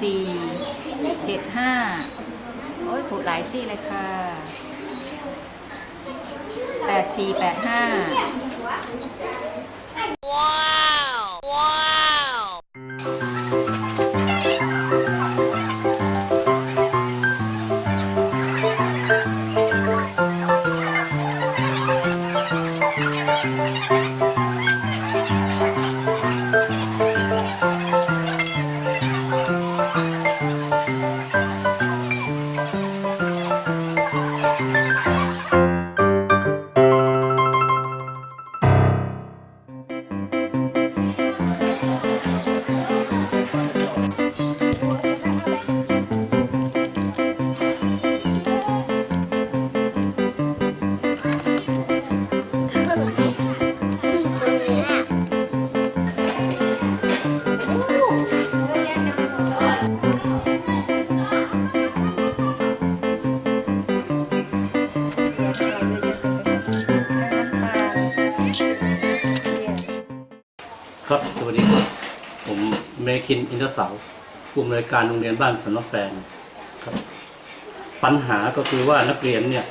สี่เจ็ดห้าโอ้ยผูหลายซี่เลยค่ะแปดสี่แปดห้า ครับสวัสดีครับ ผมเมคินอินทเสาผู้อำนวยการโรงเรียนบ้านสนนกแฟนครับ ปัญหาก็คือว่านักเรียนเนี่ย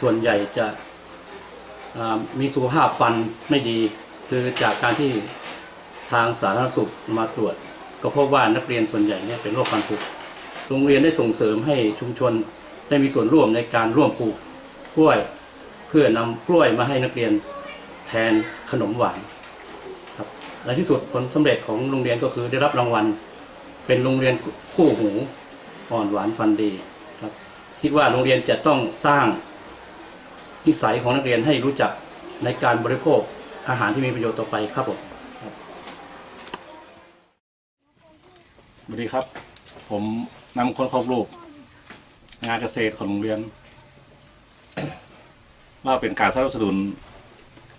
ส่วนใหญ่จะมีสุขภาพฟันไม่ดี คือจากการที่ทางสาธารณสุขมาตรวจ ก็พบว่านักเรียนส่วนใหญ่เนี่ยเป็นโรคฟันผุโรงเรียนได้ส่งเสริมให้ชุมชนได้มีส่วนร่วมในการร่วมปลูกกล้วย เพื่อนำกล้วยมาให้นักเรียนแทนขนมหวาน ในที่สุดผลสำเร็จของโรงเรียนก็คือได้รับรางวัล เป็นโรงเรียนคู่หูอ่อนหวานฟันดีครับคิดว่าโรงเรียนจะต้องสร้างนิสัยของนักเรียนให้รู้จักในการบริโภคอาหารที่มีประโยชน์ต่อไปครับผมสวัสดีครับ ผมนำคนครอบรูป งานเกษตรของโรงเรียน ว่าเป็นการสนับสนุน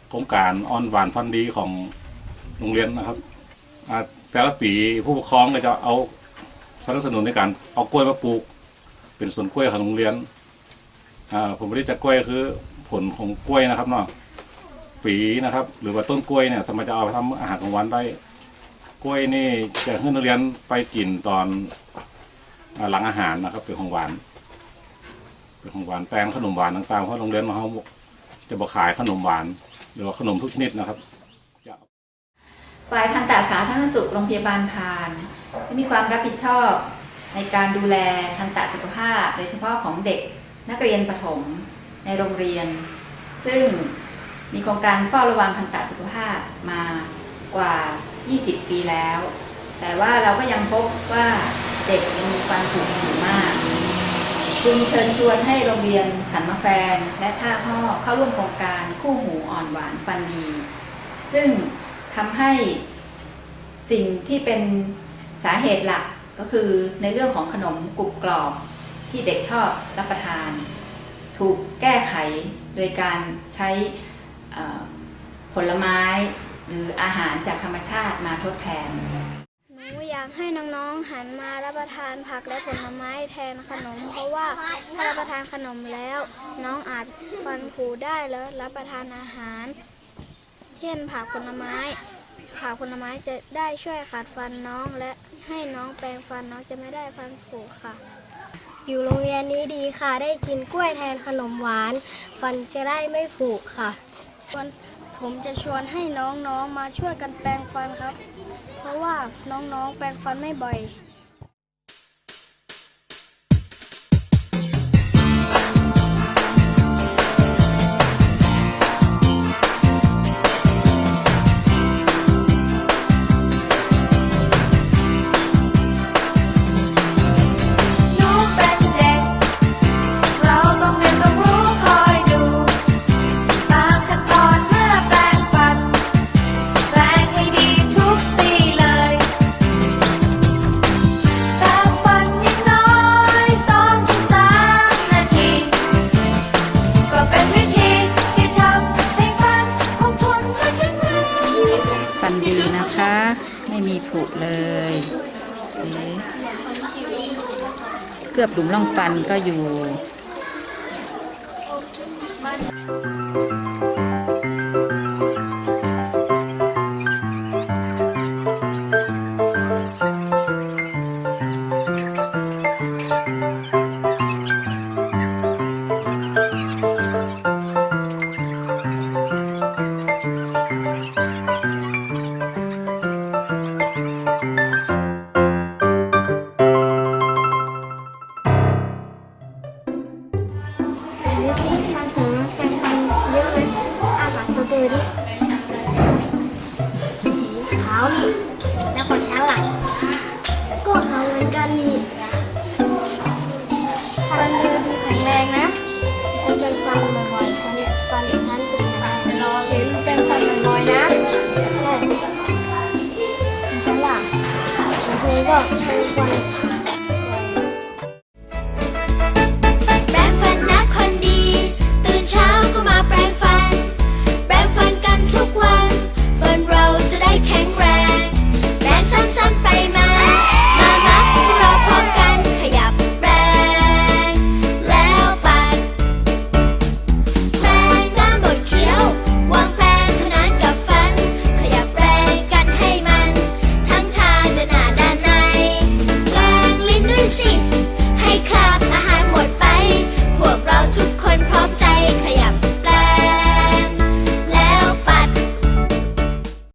โครงการออนหวานฟันดีของ โรงเรียนนะครับอ่าแต่ละปีผู้ปกครองก็จะเอาสนับสนุนในการเอากล้วยมาปลูก เป็นสวนกล้วยของโรงเรียนอ่าผมไม่ได้จัดกล้วยคือผลของกล้วยนะครับเนาะปีนะครับ หรือว่าต้นกล้วยเนี่ยสามารถจะเอาไปทำอาหารกลางวันได้ กล้วยนี่จะให้นักเรียนไปกินตอนอ่าหลังอาหารนะครับเป็นของหวานเป็นของหวานแตงขนมหวานต่างๆเพราะโรงเรียนเขาจะบอกขายขนมหวาน หรือว่าขนมทุกชนิดนะครับ ฝ่ายทันตสาธารณสุขโรงพยาบาลพานได้มีความรับผิดชอบในการดูแลทันตสุขภาพ โดยเฉพาะของเด็กนักเรียนประถมในโรงเรียน ซึ่งมีโครงการเฝ้าระวังทันตสุขภาพมากว่า 20 ปีแล้ว แต่ว่าเราก็ยังพบว่าเด็กยังมีฟันผุอยู่มาก จึงเชิญชวนให้โรงเรียนสันมะแฟน และท่าห่อเข้าร่วมโครงการคู่หูอ่อนหวานฟันดี ซึ่ง ทำให้สิ่งที่เป็นสาเหตุหลักก็คือในเรื่องของขนมกรุบกรอบที่เด็กชอบรับประทาน ถูกแก้ไขโดยการใช้ผลไม้หรืออาหารจากธรรมชาติมาทดแทน หนูอยากให้น้องๆหันมารับประทานผักและผลไม้แทนขนม เพราะว่าถ้ารับประทานขนมแล้ว น้องอาจฟันผุได้แล้วรับประทานอาหาร เช่นผักผลไม้ผักผลไม้จะได้ช่วยขัดฟันน้องและให้น้องแปรงฟันน้องจะไม่ได้ฟันผุค่ะ อยู่โรงเรียนนี้ดีค่ะ ได้กินกล้วยแทนขนมหวาน ฟันจะได้ไม่ผุค่ะผมจะชวนให้น้องๆมาช่วยกันแปรงฟันครับ เพราะว่าน้องๆแปรงฟันไม่บ่อย ผุเลยเกือบหลุมร่องฟันก็อยู่ ดูสิฟันเสริมแปรงฟันเยอะเลยอาปากตัวเตอดิขาวนี่แล้วของฉันล่ะก็ขาวเหมือนกันนี่ฟันเดินแข็งแรงนะฉันเป็นฟันบ่อยๆฉันฟันฉันตึงนะรอเห็นเป็นฟันบ่อยๆนะช่ฉันล่ะฉันก็เป็นฟัน